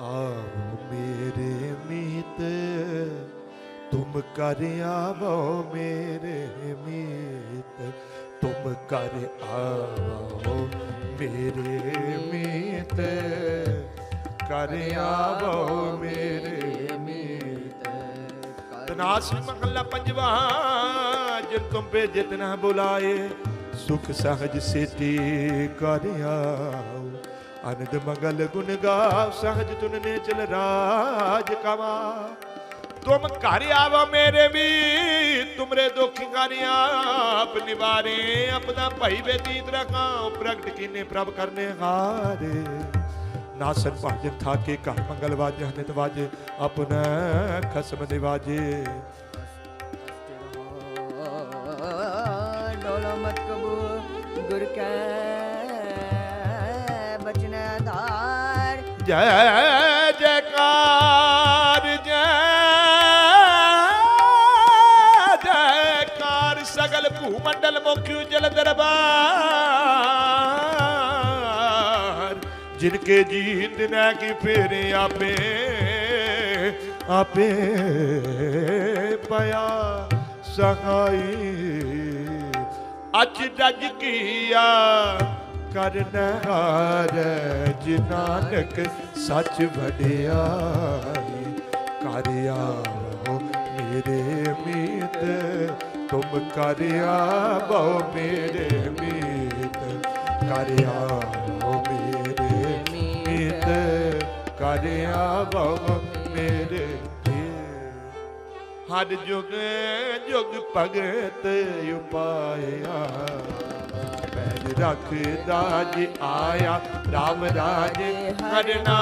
ਆਓ ਮੇਰੇ ਮੀਤ ਤੁਮ ਕਰ ਆਵੋ ਮੇਰੇ ਮੀਤ ਤੁਮ ਕਰ ਆਵੋ ਮੇਰੇ ਮੀਤ ਕਰ ਆਵੋ ਮੇਰੇ ਮੀਤ ਤਨਾਸ ਮਹੱਲਾ ਪੰਜਵਾ ਜਿਨ ਤੁਮ ਭੇਜੇ ਤਿਨਾ ਬੁਲਾਏ ਸੁਖ ਸਹਜ ਸੇਤੀ ਕਰ ਆਓ। ਅਨੰਦ ਮੰਗਲ ਗੁਣ ਗਾਵ ਸਹਜ ਤੁਨ ਨੇ ਚਲ ਰਾਜ ਕਵਾ। ਤੁਮ ਘਰ ਆਵੋ ਮੇਰੇ ਵੀ, ਤੁਮਰੇ ਦੁਖ ਗਾਰਿਆ ਆਪ ਨਿਵਾਰੇ। ਆਪਣਾ ਭਈ ਬੇਤੀਤ ਰਖਾਂ ਪ੍ਰਗਟ ਕੀਨੇ ਪ੍ਰਭ ਕਰਨੇ ਹਾਰੇ। ਨਾਸਨ ਭਾਜਨ ਥਾਕੇ, ਘਰ ਮੰਗਲ ਵਾਜੇ ਹਨਿਤ ਵਾਜੇ, ਆਪਣਾ ਖਸਮ ਨਿਵਾਜੇ। ਡੋਲੋ ਮਤ ਕਬੂ ਗੁਰ ਕੈ ਜੈ ਜੈਕਾਰ ਜੈ ਜੈਕਾਰ, ਸਗਲ ਭੂਮੰਡਲ ਮੁਖਿ ਜਲ ਦਰਬਾਰ। ਜਿਨ ਕੇ ਜੀਤ ਨੈ ਕੀ ਫੇਰੇ ਆਪੇ ਆਪੇ ਪਿਆ ਸਹਾਈ। ਅਚ ਜਜ ਕੀਆ ਕਰਨ ਹਾਰ ਜਿਨਾਨਕ ਸੱਚ ਵਡਿਆਈ ਕਰ ਆਵੋ ਮੇਰੇ ਮੀਤ। ਤੁਮ ਕਰ ਆਵੋ ਮੇਰੇ ਮੀਤ, ਕਰ ਆਵੋ ਮੇਰੇ ਮੀਤ, ਕਰ ਆਵੋ ਮੇਰੇ ਮੀਤ। ਹਰ ਜੁਗ ਜੁਗ ਭਗਤ ਉਪਾਇਆ। ਰੱਖਦਾ ਜੀ ਆਇਆ RAM ਰਾਜ ਕਰਨਾ